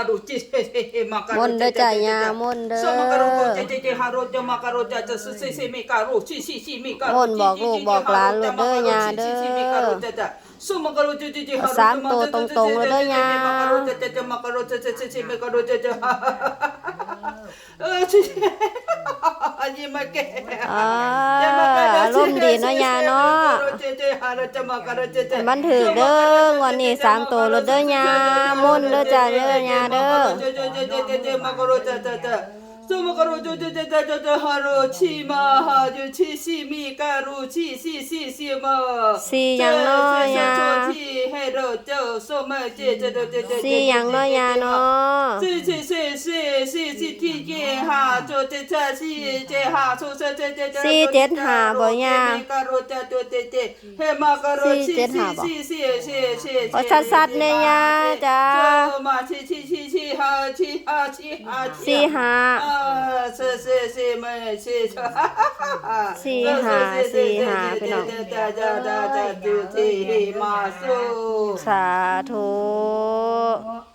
อารุจิเฮเฮเฮมาการมนต์เด้อจ้ะยามนต์เด้อโซมาการุเจเจเจฮารุจะมาการุจะจะซิซิซิมิการุชิชิชิมิการุมนต์บอกลูกบอกหลานเลยเด้อยาเด้อสุมาการุเจเจเจฮารุสามตัวตรงๆเลยเด้อยามาการุจะจะจะมาการุจะจะจะจะมิการุจะจะเออ ชิอันนี้มาแก่อ่าอารมณ์ดีเนาะยาเนาะมันถือเด้อวันนี้สามตัวเลยเด้อยามนต์เด้อจ้าเด้อยาเด้อสมกรุจุจุจุจุจุฮารุชิมาฮาจุชิชิมิการุชิชิชิชิมาสี่อย่างน้อยยาที่ให้เราเจ้าสมัยเจเจเจเจเจสี่อย่างน้อยยาเนาะ ที่เจหาจุเจเจสี่เจหาสุเจเจเจสี่เจ็ดห้าบ่ยาการุเจจุเจเจเฮมาการุสี่เจ็ดห้าบ่สี่สี่สี่สี่โอ้ชัดๆเนี่ยยาจ้ามาชิชิชิชิฮาชิฮาชิฮาสี่ห้าอ่าสี่สี่สี่ไม่สี่สี่ห้าสี่ห้าพี่น้องจะจะจะจะดูที่มาสู้สาธุ